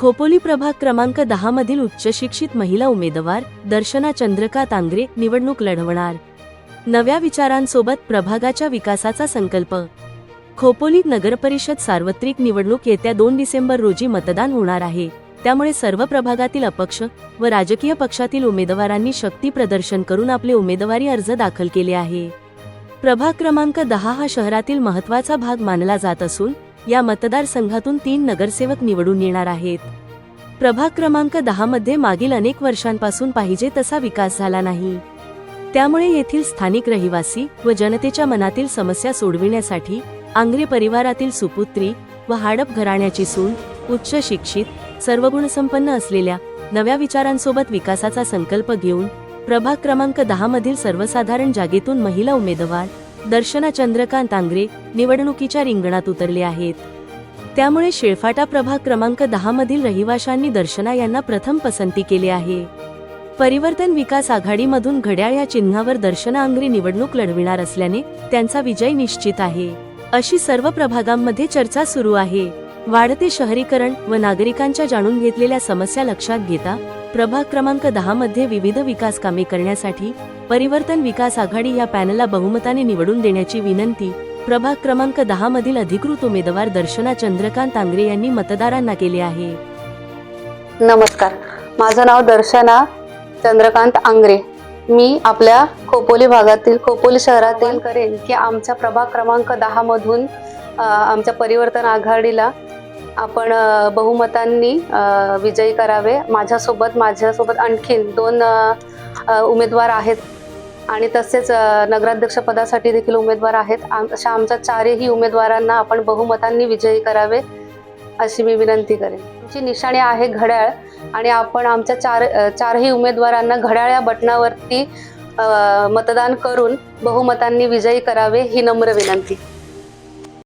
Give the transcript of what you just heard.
खोपोली प्रभाग क्रमांक दहा मधील उच्च शिक्षित महिला उमेदवार दर्शना चंद्रका तांगरे निवडणूक लढवणार. नव्या विचारांसोबत प्रभागाच्या विकासाचा संकल्प. खोपोलीत नगरपरिषद सार्वत्रिक निवडणूक येत्या दोन डिसेंबर रोजी मतदान होणार आहे. त्यामुळे सर्व प्रभागातील अपक्ष व राजकीय पक्षातील उमेदवारांनी शक्ती प्रदर्शन करून आपले उमेदवारी अर्ज दाखल केले आहे. प्रभाग क्रमांक दहा हा शहरातील महत्त्वाचा भाग मानला जात असून या मतदारसंघातून तीन नगरसेवक निवडून येणार आहेत. प्रभाग क्रमांक दहा मध्ये मागील अनेक वर्षांपासून पाहिजे तसा विकास झाला नाही. त्यामुळे येथील स्थानिक रहिवासी व जनतेच्या मनातील समस्या सोडविण्यासाठी आंग्रे परिवारातील सुपुत्री व हाडप घराण्याची सून उच्च शिक्षित सर्व गुणसंपन्न असलेल्या नव्या विचारांसोबत विकासाचा संकल्प घेऊन प्रभाग क्रमांक दहा मधील सर्वसाधारण जागेतून महिला उमेदवार दर्शना चंद्रकांत आंग्रे निवडणुकीच्या रिंगणात उतरले आहेत. त्यामुळे शेळफाटा प्रभाग क्रमांक दहा मधील रहिवाशांनी दर्शना यांना प्रथम पसंती केली आहे. परिवर्तन विकास आघाडीमधून घड्याळ या चिन्हावर दर्शना आंग्रे निवडणूक लढविणार असल्याने त्यांचा विजय निश्चित आहे. अशी सर्व प्रभागांमध्ये चर्चा सुरू आहे. वाढते शहरीकरण व नागरिकांच्या जाणून घेतलेल्या समस्या लक्षात घेता प्रभाग क्रमांक दहा मध्ये विविध विकास कामे करण्यासाठी परिवर्तन विकास आघाडी या पॅनलला बहुमताने निवडून देण्याची विनंती प्रभाग क्रमांक दहा मधील अधिकृत उमेदवार दर्शना चंद्रकांत आंग्रे यांनी मतदारांना केले आहे. नमस्कार माझं नाव दर्शना चंद्रकांत आंग्रे. मी आपल्या खोपोली भागातील खोपोली शहरातील करेन की आमच्या प्रभाग क्रमांक दहा मधून आमच्या परिवर्तन आघाडीला आपण बहुमतांनी विजयी करावे. माझ्यासोबत माझ्यासोबत आणखीन दोन उमेदवार आहेत. आणि तसेच नगराध्यक्षपदासाठी देखील उमेदवार आहेत. आम- अशा आमच्या चारही उमेदवारांना आपण बहुमतांनी विजयी करावे अशी मी विनंती करेन. आमची निशाणी आहे घड्याळ आणि आपण आमच्या चार चारही उमेदवारांना घड्याळ या बटणावरती मतदान करून बहुमतांनी विजयी करावे ही नम्र विनंती.